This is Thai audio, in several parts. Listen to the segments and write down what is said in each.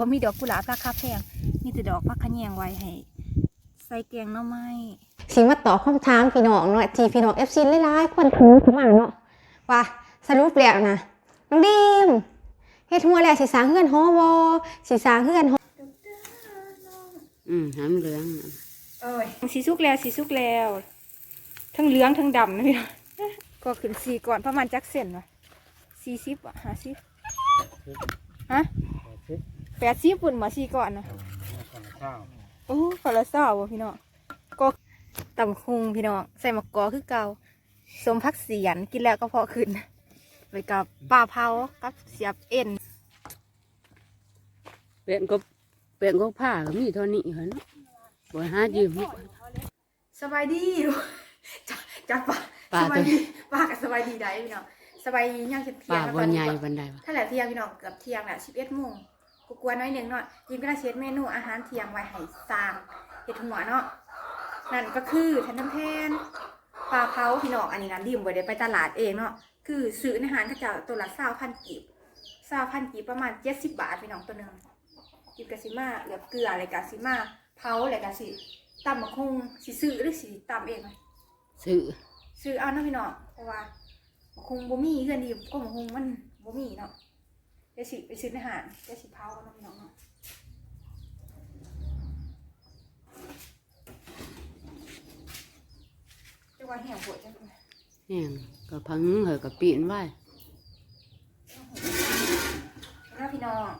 บ่มีดอกกุหลาบราคาแพงมีแต่ดอกพักขะแยงไว้ให้ใส่แกงหน่อไม้สิมาตอบคำถามพี่น้องเนาะที่พี่น้องเอฟซีหลายๆคนถือขึ้นมาเนาะว่าสรุปแล้วนะน้องดีมเฮ็ดหัวแล้วสิสร้างเฮือนหอบ่สิสร้างเฮือนหออืมน้ำเหลืองน่ะเอ้ยสีสุกแล้วสีสุกแล้ว ทั้งเหลืองทั้งดำนะพี่น้องก็ขึ้นสีก่อนประมาณจักเซนวะสี่สิบอะห้าสิบฮะ แปดสิบปุ่นมาสีก่อนนะโอ้ขอละเศร้าวะพี่น้องก็ตำคุงพี่น้องใส่มะกอคือเก่าสมพักเสียนกินแล้วก็พอขึ้นไปกับปลาเผากับเสียบเอ็นเป็นก็เป็นก็ผ้าก็มีเท่านี้เหรอเนาะบ่หายืมสบายดีจับจับปลาปลาสบาตัยวดีปลากับสบายดีได้พี่น้องสบายดีย่างเที่ยงป่าแล้วบ่ตอนใหนี้ญ่ก็บันไดวะถ้าแหละเที่ยงพี่น้องเกือบเที่ยงแหละสิบเอ็ดโมง กูกลัวน้อยหนึ่งเนาะยิมก็ได้เช็ดเมนูอาหารเที่ยงไว้ให้สร้างเห็ดหัวเนาะนั่นก็คือทันน้ำแพนปลาเผาพี่น้องอันนี้นะดิมไว้ได้ไปตลาดเองเนาะคือซื้ออาหารก็จะตัวละเศร้าพันกีบเศร้าพันกีบประมาณเจ็ดสิบบาทพี่น้องตัวหนึ่งกินกะซิมาเหลือเกลืออะไรกะซิมาเผาอะไรกะสิตำมะคงสิซื้อหรือสิตำเองไหมซื้อซื้อเอาเนาะพี่น้องเพราะว่าคงบ่มีเพื่อนดีก็คงมันบ่มีเนาะ เดี๋ยวสิไปซื้ออาหารเดี๋ยวสิเผากันเนาะพี่น้องเนาะจะว่าแห้งปวดจังเลยแห้งก็พังเหอะก็ปีนไว้นะพี่น้อง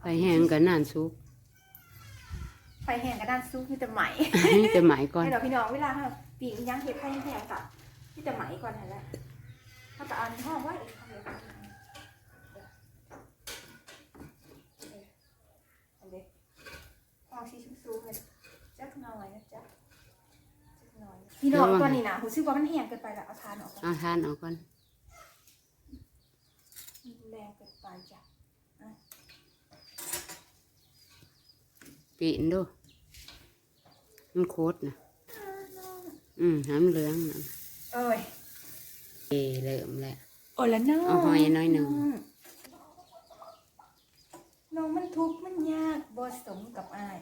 ไปแห้งก็นานสุกไฟแห้งกระด้านซุปมีแต่ไหมจะหมายก่อนให้เราพี่น้องเวลาเรา ปีกย่างเห็ดไฟแห้งกับมีแต่ไหมก่อนนั่นแหละถ้าจะเอาในห้องไว้อีกทำเลยค่ะอันเด็กห้องชีชุ่มซูเลยจักหน่อยนะจ๊ะจักหน่อยพี่น้องตอนนี้นะผมซื้อว่ามันแห้งเกินไปแล้วเอาทานออกก่อนเอาทานออกก่อนแรงเกินไปจ้ะปีนดูมันโคตรนะ อืมน้ำเหลืองน่ะเอ้ยเอเริ่มแล้วโอ้ละน้องเอาหอยน้อยหนึ่งน้องมันทุกข์มันยากบ่สมกับอาย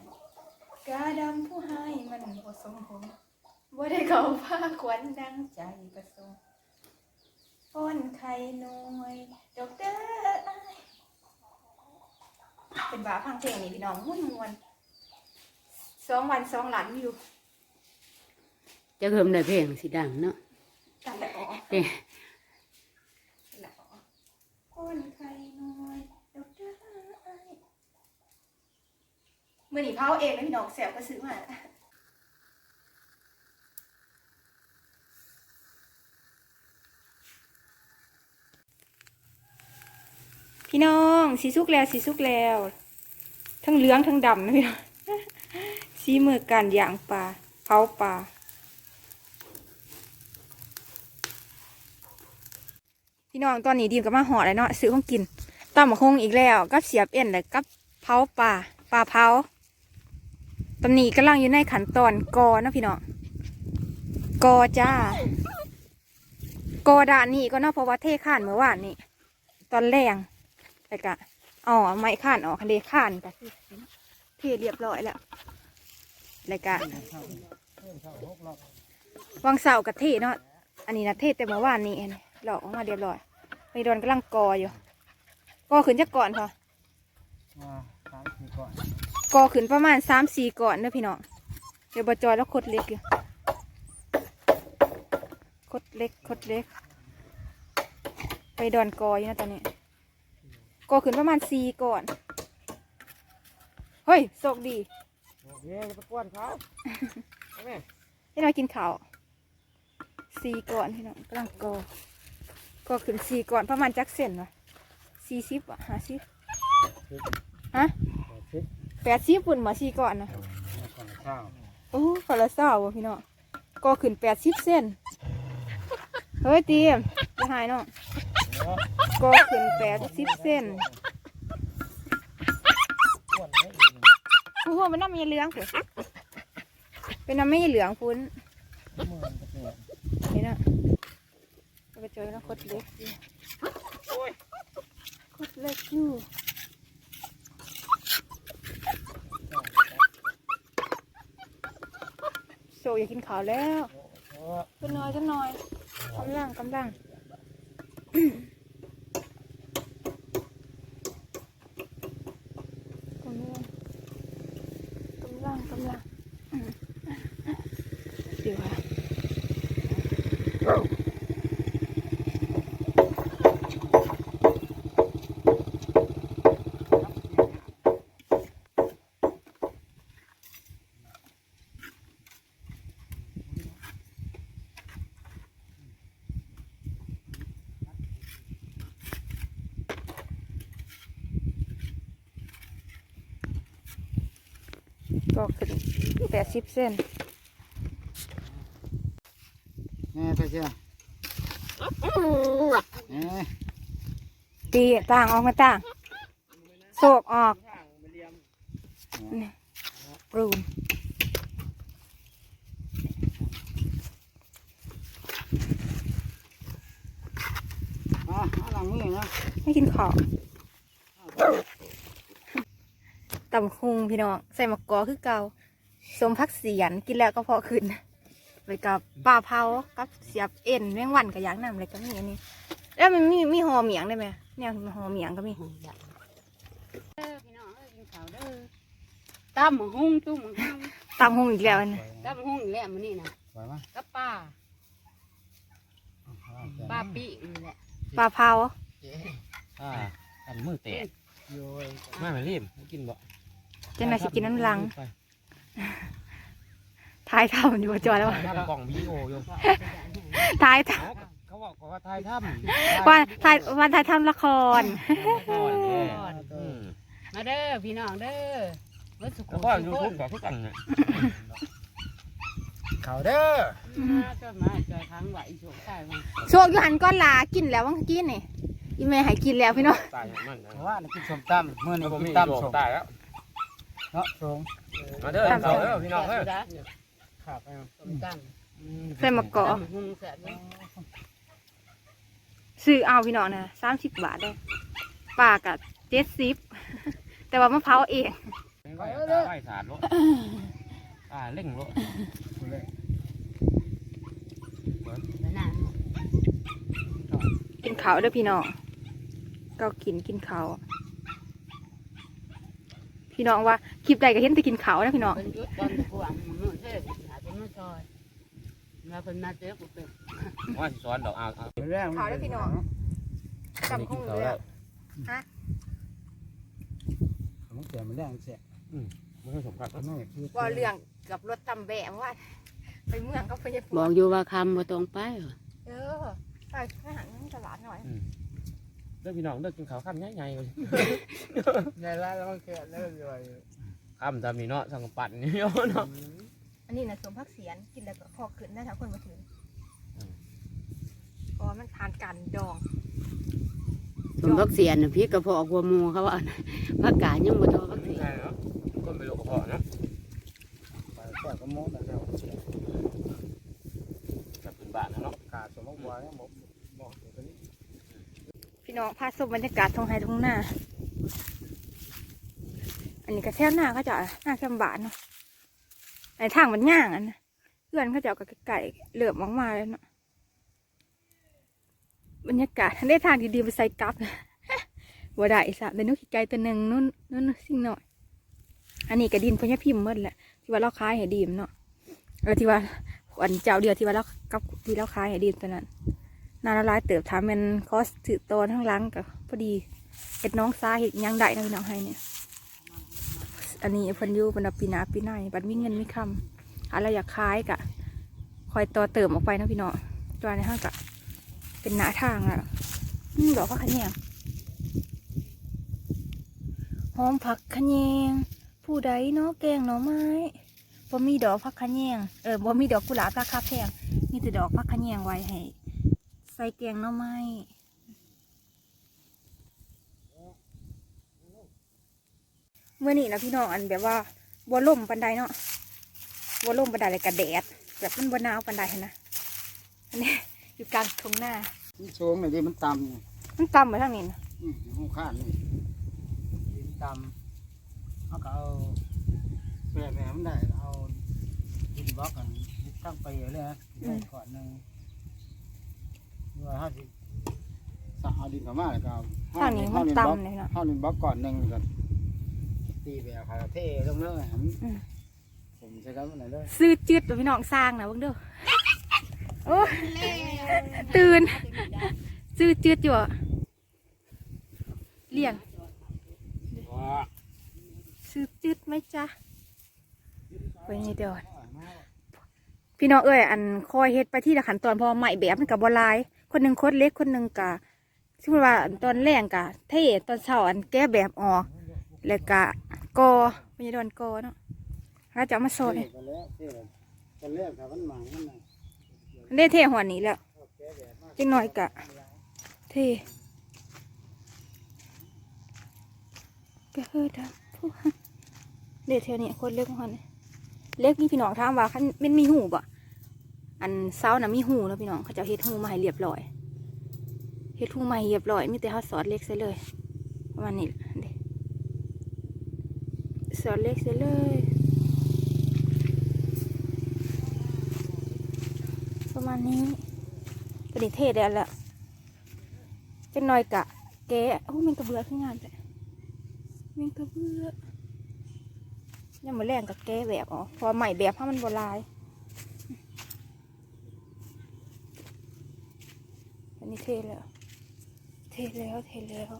กาดำผู้ให้มันบ่สมผมบ่ได้เข้าผ้าขวัญดังใจประสงค์ป้อนไข่น้อยดอกเด้ออายเป็นบาฟังเพลงนี่พี่น้องม่วนมวนๆสองวันสองหลานวิว จะเพิ่มได้เพลงสิดังเนาะกันแต่อ๋อเด้กันแต่อ๋อป้อนไข่น้อยดอกเด้ออายมื่อนี้เผาเองนะพี่น้องแสบก็ซื้อมาพี่น้องสีสุกแล้วสีสุกแล้ว ทั้งเหลืองทั้งดำนะพี่น้องสีมือกันอย่างปลาเผาปลา พี่น้องตอนนี้ดีมกับมาห่อแล้วเนาะซื้อของกินตำมะคงอีกแล้วกับเสียบเอ็นแล้วกับเผาปลาปลาเผาตอนนี้กำลังอยู่ในขั้นตอนกอเนาะพี่น้องกอจ้ากอด่านี้ก็เนาะเพราะว่าเทข้านเมื่อวานนี้ตอนแรงแล้วก็เอไม้ข้านออกคันเดข้านก็คือเทเรียบร้อยแล้วแล้วก็วางเสากับเทเนาะอันนี้นะเทแต่เมื่อวานนี้เองหลอกออกมาเรียบร้อย ไปโดนกำลังกออยู่กอขึ้นจากก่อนพอมาสามสี่ก่อนกอขึ้นประมาณสามสี่ก่อนเด้อพี่น้องเดี๋ยวบจอยแล้วคดเล็กอยู่คดเล็กคดเล็ก ไปดอนกออยู่นะตอนนี้กอขึ้นประมาณสี่ก่อนเฮ้ยโชคดีโอเคจะไปกวนเขาเอาไหมที่เรากินข้าวสี่ก่อนพี่น้องกำลังกอ ก็ขึ้นสี่ก่อนประมาณจักเซนวะสี่สิบอะห้าสิบฮะแปดสิบแปดสิบปุ่นมาสี่ก่อนนะมาก่อนข้าวโอ้ขอละเศร้าวะพี่น้องก็ขึ้นแปดสิบเส้นเฮ้ยเตรียมจะหายเนาะก็ขึ้นแปดสิบเส้นกวนไม่ดีผู้หัวมันน้ำมีเหลืองพุ่นเป็นน้ำไม่เหลืองพุ่นหมื่น กระเทียมนี่นะเอาไปเจอแล้วคดเล็กอยู่คดเล็กอยู่โซอยากกินข้าวแล้วโอ้ขึ้นหน้อยขึ้นหน้อยกำลังกำลังกำลังกำลังกำลังเดี๋ยวค่ะ ก็ขึ้นแปด สิบเส้นแม่ไปเชียวเอ๊ะตีต่างออกมาต่างโศกออกนี่รูนอะเอาหลังมือนะไม่กินข้าวตำคุงพี่น้อง ใส่มะกอคือเก่า สมพักเสียนกินแล้วก็พอขึ้นไปกับปลาเผากับเสียบเอ็นแมงวันกับยางน้ำอะไรก็มีอันนี้ แล้วมันมีมีหอเหมียงได้ไหมเนี่ยหอเหมียงก็มีเด้อพี่น้องเอ้ยกินข้าวเด้อตั้มหุ้งตุ้มหุ้งตำคุงอีกแล้วอันนี้ตั้มหุ้งอีกแล้วมื้อนี้นะไหวไหมกับป้าป้าปีนี่แหละปลาเผาอ่าอันมือแตกโยยมาไม่รีบกินบ่จะน่าสิกินน้ำลัง ทายทำอยู่บ่จอยแล้ววะทำกล่องวีโออยู่ทายทเอาเขาบอกว่าทายถ้ำำวันทายวันทายทำละครก่อนแน่อืมมาเด้อพี่น้องเด้อวัดสุขแล้วก็ยูทูบกับทุกอันเนี่ยเขาเด้อมาจนมาจอยทั้งไหวโฉกใช่ไหมโชคอยู่หันก้อนลากินแล้ววังกินนี่อีแม่ให้กินแล้วพี่น้องตายอย่างมันนะเพราะว่านี่กินส้มตำเมื่อนี้ผมกิมีนตามตำสส้มมตายแล้ว เนาะสงมาเด้อเขาเด้อพี่น้องเด้อครับเอาส้มตใส่มะกำอกตำหุ้งแซ่บเด้อซื้อเอาพี่น้องนะสามสิบบาทได้ปลากับเจ็ดสิบแต่ว่ามะพร้าวเองไหวไหวสารรถอ่าเร่งรถแล้วนะกินข้าวเด้อพี่น้องเก็กินกินข้าว พี่น้องว่าคลิปใดก็เห็นแต่กินข้าวนะพี่น้องเป็นยุดตอนตะกวางมือเท่หาเป็นมือซอยมาเป็นมาเจ๊กูเป็นว่าสิสอนดอกเอาเอาแรงขาวได้พี่น้องจำคงอยู่แล้วมันเสียมันแรงเสียไม่ให้สมกัดไม่อยากคิดว่าเรื่องกับรถตำแบะว่าไปเมืองก็ไปญี่ปุ่บอกอยู่ว่าคำมาตรงไปเหรอเออไปไปหาตลาดหน่อยเด้อพี่น้องเด้อกินข้าวข้ามง่ายๆเลยใหญ่ไรแล้วมันแค่เลิกเลยข้ามตามนี้เนาะสังกปั่นนี่เนาะอันนี้นะสมพักเสียนกินแล้วก็คอขึ้นได้ทั้งคนมาถึงอืมเพราะว่ามันทานกันดองสมพักเสียนน่ะพี่กระเพาะกัวหมูเขาว่าน่ะพักกาดยังบ่ทอพักเสียนง่ายเนาะคนไปโลกกระเพาะเนาะไปแค่ก็โม้แต่เดียวแบบเป็นบ้านนะเนาะขาดสมมติว่าเนี่ยบอกบอกตัวนี้ พี่น้องพาชมบรรยากาศทงไฮทงหน้า อันนี้ก็แท่หน้าเขาจะหน้าแคมบานเนาะในทางมันย่างอันนะเพื่อนเขาจะเอากับไก่เหลือบออกมาเลยเนาะบรรยากาศได้ทางดีๆไปใส่กับว่าได้สัแต่นุกขี้ไก่ตัวหนึ่งนู่นนู่นสิ่งหน่อย อันนี้ก็ดินพญาพิมพ์หมดแหละที่ว่าเราขายให้ดีมเนาะเออที่ว่าอันเจ้าเดียวที่ว่าเรากับที่เราขายให้ดีมตัวนั้น นาละลายเติบทำเป็นคอสถือโตนทั้งหลังกับพอดีเห็ดน้องซาเห็ดยังได้นะพี่น้องให้เนี่ย อันนี้พันยูเป็นปีหนาปีหน้าบัดมีเงินมีคำอะไรอยากขายกะ คอยต่อเติมออกไปนะพี่น้องตัวในห้างกะ เป็นหน้าทางอะอืมดอกผักขะแยงหอมผักขะแยงผู้ใดเนาะแกงหน่อไม้บ่มีดอกผักขะแยงเออบ่มีดอกกุหลาบราคาแพงมีแต่ดอกผักขะแยงไว้ให้ ใส่แกงหน่อไม้เมื่อนี้นะพี่น้องอันแบบว่าบัวล่มปันไดเนาะบัวล่มปันไดเลยกระแดดแบบมันบัวหนาวปันไดหั้นนะอันนี้อยู่กลางทุ่งหน้ามันสูงเลยดิมันต่ำนี่มันต่ำไปทางนี้นะอืมหูข้านนี่ดินต่ำเขาก็เอาเปลือกแหนมได้เอาดินบล็อกกันตั้งไปเลยนะได้ก่อนหนึ่ง เมื่อห้าสิบสเอาดินเข้ามาแล้วก็เอาทางนี้มันต่ำเลยเนาะ ห้าดินบล็อกก่อนหนึ่งก็ตีแบบคาราเท่ลงเลยหันอืมผมใช้กันมันไหนเลยซื้อจืดตัวพี่น้องสร้างนะเบิ่งเด้อโอ้ยตื่นซื้อจืดอยู่อะเลี้ยงซื้อจืดไหมจ๊ะไปนี่เดี๋ยว พี่น้องเอ้ยอันคอยเฮ็ดไปที่ละขั้นตอนเพอใหม่แบบมันกับบหลาย คนหนึ่งโคตรเล็กคนหนึ่งกะสมมติว่าตอนแรกกะเท่ตอนเช้าอันแก้แบบออก แล้วกะกอม่ใช่โดนกอเนาะถ้าจะเอามาโซนเท่ไปแล้วเลยตอนแรกครับมันหมังมันน่ะได้เท่หัวนี้แล้วจังหน่อยกะ เท่ก็เฮ้ยดับผู้เด็ดเท่านี้คนเล็กของมันเล็กนี่พี่น้องถามว่าคันมันมีหูบ่ อันเสาน่ะมีหูแล้วพี่น้องเขาจะเฮ็ดหูมาให้เรียบร้อยเฮ็ดหูมาให้เรียบร้อยมีแต่เขาสอดเล็กใส่เลยประมาณนี้แหละเด้สอดเล็กใส่เลยประมาณนี้ตัวนี้เท่แล้วละจังหน่อยกะแกโอ้มันกระเบือขึ้นงานแต่มันกระเบือยังมาแรงกับแกแบบอ๋อพอใหม่แบบให้มันโบลาย นนี้เท่แล้ว เท่แล้วเท่แล้ว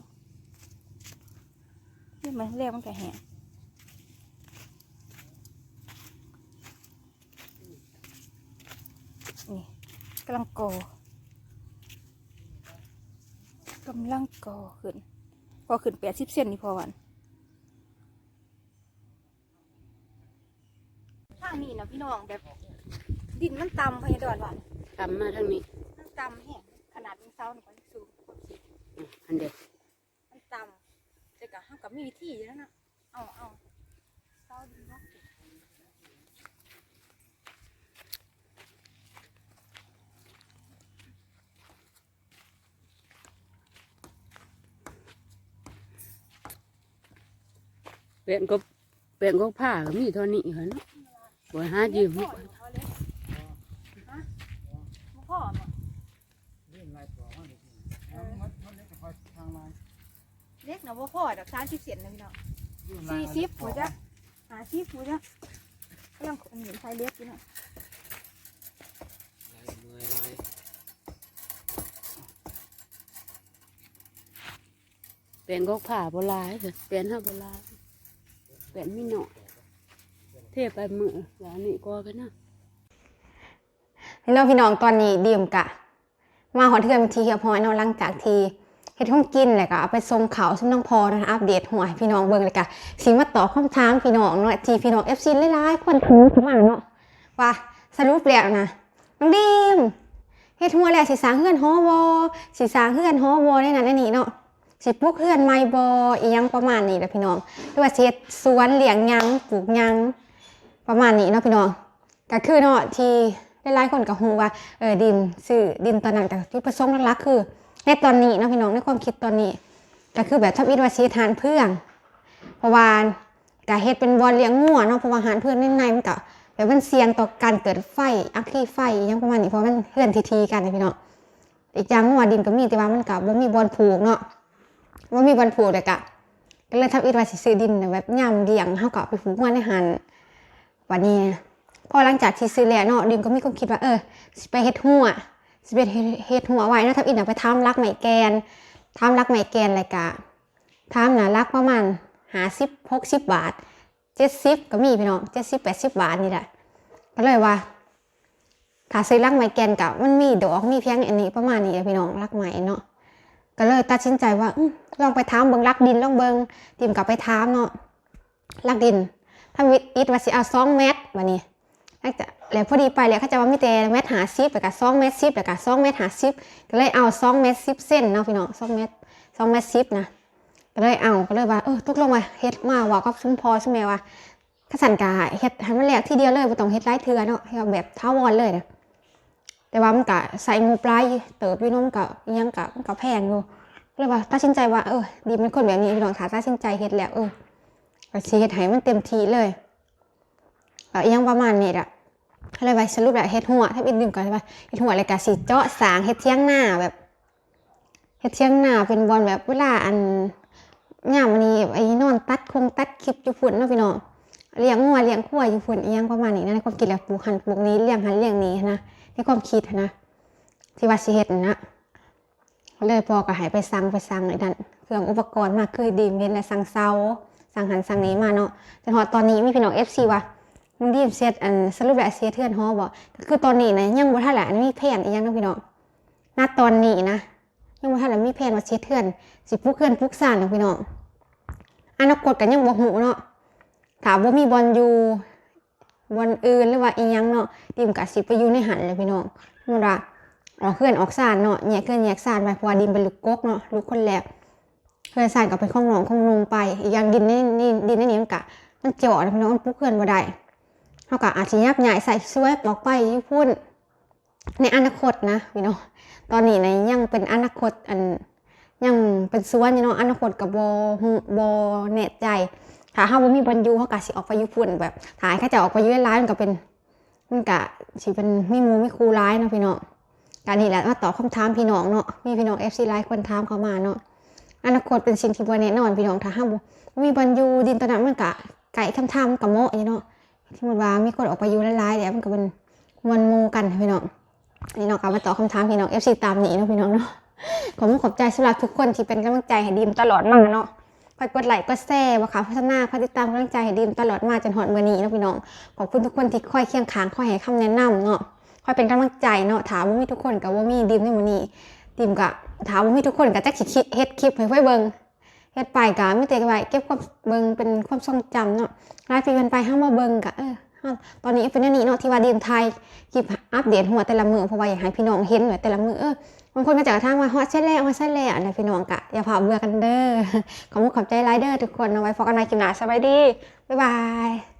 นี่มันแรกมันกะแหงนี่กำลังก่อกำลังก่อขึ้นก่อขึ้นแปดสิบเซนนี่พอวันทางนี้นะพี่น้องแบบ ดินมันต่ำพะยาดอนวันทำมาทางนี้มันต่ำแห้งขนาด เสาหนึ่งก็สูงกว่าสิอะอันเดียวมันต่ำแต่ก็ห้ากับมีวิธีอยู่แล้วนะเอาเอาเสาดินบล็อกเปลี่ยนก็เปลี่ยนก็ผ้าก็มีเท่านี้เหรอเนาะบ่หายืม พ่ออยู่เขาเลยฮะบ่พ่อมา นี่ไงตัวมันนี่เอามันมันเล็กพอทางมา เล็กนะบ่พ่อดอกสามสิบเซนนะพี่น้องยื่นมาสี่สิบหัวจ้ะหาสิบหัวจ้ะก็ยังอันนี้ใช้เล็กอยู่เนาะเปลี่ยนก็ผ้าโบราณเลยเปลี่ยนห้าโบราณเปลี่ยนไม่หน่อยเทียบไปมือแล้วอันนี่ก็กันนะพี่น้องพี่น้องตอนนี้เดียมกะ มาหอเทือนทีเฮียพอยเนาะหลังจากที่ เฮ็ดห้องกินแล้วก็เอาไปส่งเขาซึ่งน้องพอนะอัปเดตหัวให้พี่น้องเบิ่งเลยกะสิมาตอบคำถามพี่น้องเนาะที่พี่น้อง FC หลายๆคนถือเข้ามาเนาะว่าสรุปแล้วนะน้องดีมเฮ็ดหัวแล้วสิสร้างเฮือนหอบ่สิสร้างเฮือนหอบ่ในนั้นในนี้เนาะสิปลูกเฮือนใหม่บ่อีหยังประมาณนี้แหละพี่น้องหรือว่าสิเฮ็ดสวนเลี้ยงหยังปลูกหยังประมาณนี้เนาะพี่น้องก็คือเนาะที่หลายๆคนก็ฮู้ว่าเออดินซื้อดินตอนนั้นแต่จุดประสงค์หลักๆคือ ในตอนนี้เนาะพี่น้องในความคิดตอนนี้ ก็คือแบบทับอิดว่าชีทานเพื่องเพราะว่าก็เฮ็ดเป็นบอลเลี้ยงงัวเนาะเพราะว่าหารเพื่อนในในมันก็แบบมันเสี่ยงต่อการเกิดไฟอัคคีไฟยังประมาณนี้เพราะมันเพื่อนทีๆกันนะพี่น้องอีกอย่างงัวดินก็มีแต่ว่ามันก็บ่มีบอลผูกเนาะบ่มีบอลผูกเลยกะก็เลยทับอิดว่าสิซื้อดินแบบย่ำเลี้ยงเฮาก็เอาไปผูกงัวในหันวันนี้พอหลังจากที่ซื้อแล้วเนาะดิมก็มีความคิดว่าเออสิไปเฮ็ดหัว สิไปเฮ็ดหัวไว้นาะทับอินเอาไปทำรักไหมแกนทำรักไหมแกนอะไรกะทำนะรักประมาณหาสิบหกสิบบาทเจ็ดสิบก็มีพี่น้องเจ็ดสิบแปดสิบบาทนี่แหละก็เลยว่าถ้าซื้อรักไหมแกนกับมันมีดอกมีเพียงอันนี้ประมาณนี้พี่น้องรักไหมเนาะก็เลยตัดสินใจว่าลองไปทำเบิงรักดินลองเบิงดิมกลับไปทำเนาะรักดินทำวิทย์อิทว่าสิเอาสองเมตรวันนี้แล้วจะ แล้วพอดีไปแล้วเขาจะว่ามีแต่เม็ดหาซิปแล้วก็สองเม็ดซิปแล้วก็สองเม็ดหาซิปก็เลยเอาสองเม็ดซิปเส้นเนาะพี่น้องสองเม็ดสองเม็ดซิปนะก็เลยเอาก็เลยว่าเออตกลงมาเฮ็ดมาว่าก็ชุ่มพอใช่ไหมว่าขสันกาเฮ็ดให้มันแหลกทีเดียวเลยบ่ต้องเฮ็ดหลายเทื่อเนาะให้แบบท้าวอนเลยนะแต่ว่ามันก็ใส่งบหลายเติบอยู่น้องก็ยังก็มันก็แพงอยู่ก็เลยว่าตัดสินใจว่าเออดีเป็นคนแบบนี้พี่น้องถ้าตัดสินใจเฮ็ดแล้วเออก็สิเฮ็ดให้มันเต็มที่เลยก็อิหยังประมาณนี้แห ละก็เลยว่าสรุปแล้วเฮ็ดหัวถ้าเป็นดื่มก่อนใช่ปะเฮ็ดหัวแล้วก็สิเจาะสางเฮ็ดเที่ยงหน้าแบบเฮ็ดเที่ยงหน้าเป็นบอลแบบเวลาอันยามอันนี้ไอ้นอนตัดคงตัดคลิปอยู่พุ่นเนาะพี่น้องเลี้ยงงัวเลี้ยงควายอยู่พุ่นเอียงประมาณนี้นะในความคิดแล้วปลูกหันปลูกนี้เลี้ยงหันเลี้ยงนี้นะในความคิดนะที่ว่าสิเฮ็ดนะก็เลยพอก็หายไปสั่งไปสั่งไอ้นั่นเครื่องอุปกรณ์มาคือดีมเห็นและสั่งเซาสั่งหันสั่งนี้มาเนาะแต่พอตอนนี้มีพี่น้อง FC ว่า มึงดีมเซตอันสรุปแล้วเซตเทือนฮอบ่ก็คือตอนนี้นะยังบ่ทันแหละมีแผนอีหยังเนาะพี่น้องณตอนนี้นะยังบ่ทันแหละมีแผนว่าเซตเทือนสิปลูกเทือนปลูกซ่านเนาะพี่น้องอนาคตก็ยังบ่ฮู้เนาะถามว่ามีบอลอยู่บอลอื่นหรือว่าอีหยังเนาะทีมกะสิไปอยู่ในหันเลยพี่น้องมันว่าออกเคลื่อนออกซานเนาะแยกเคลื่อนแยกซานไปเพราะว่าดินเป็นลูกกกเนาะลูกคนแรกเคลื่อนซานก็เป็นของหนองของนุงไปอีกอย่างดินนี่ดินในนี้มันกะมันเจาะนะพี่น้องมันปุ๊กเคลื่อนบ่ได้ เขากะอาจจะยักใหญ่ใส่ช่วยออกไปอยุ่พุ่น ในอนาคตนะพี่น้องตอนนี้ในยังเป็นอนาคตอันยังเป็นส่วนอยู่เนาะอนาคตกับโบโบแน่ใจถ้าเฮาบ่มีบอลยูเฮาก็สิออกไปอยู่พุ่นแบบถ้าให้เขาจะออกไปยู่ร้ายมันก็เป็นมันก็สิเป็นไมีหมูไมีครูร้ายเนาะพี่น้องการนี่แหละมาตอบคำถามพี่น้องเนาะมีพี่น้อง FC หลายคนถามเข้ามาเนาะอนาคตเป็นสิ่งที่บ่แน่นอนพี่น้องถ้าเฮาบ่บ่มีบอลยูดินตอนนั้นมันก็ไก่คำถามกับโมอยู่เนาะ ที่มันว่ามีคนออกไปอยู่หลายๆเดี๋ยวมันก็เป็นมวลมูกันพี่น้องนี่เนาะก็มาตอบคำถามพี่น้อง FC ตามนี้เนาะพี่น้องเนาะขอบคุณขอบใจสำหรับทุกคนที่เป็นกำลังใจให้ดีมตลอดมาเนาะคอยกดไลค์กดแชร์ว่าค่ะพัฒนาคอยติดตามกำลังใจให้ดีมตลอดมาจนหอดมือนี้เนาะพี่น้องขอบคุณทุกคนที่คอยเคียงข้างคอยให้คำแนะนำเนาะคอยเป็นกำลังใจเนาะถามว่ามีทุกคนกับว่ามีดีมในมือนี้ดีมกับถามว่ามีทุกคนกับแจ็คสิคิดเฮ็ดคลิปให้เพื่อเบิ่ง เฮ็ดไปกับไม่เตะกันไปเก็บความเบิ่งเป็นความทรงจำเนาะรายปีกันไปห้ามาเบิ่งกะเออตอนนี้เป็นนี้เนาะที่ว่าดีมไทยคลิปอัปเดตหัวแต่ละมือเพราะว่าอยากให้พี่น้องเห็นว่าแต่ละมือเออบางคนมาจากทางว่าฮอตเช่นแล้วฮอตเช่นแล้วนะพี่น้องกะอย่าผ่าเบื่อกันเด้อขอบคุณขอบใจไลเดอร์ทุกคนเอาไว้พบกันในคลิปหน้าสบายดีบ๊ายบาย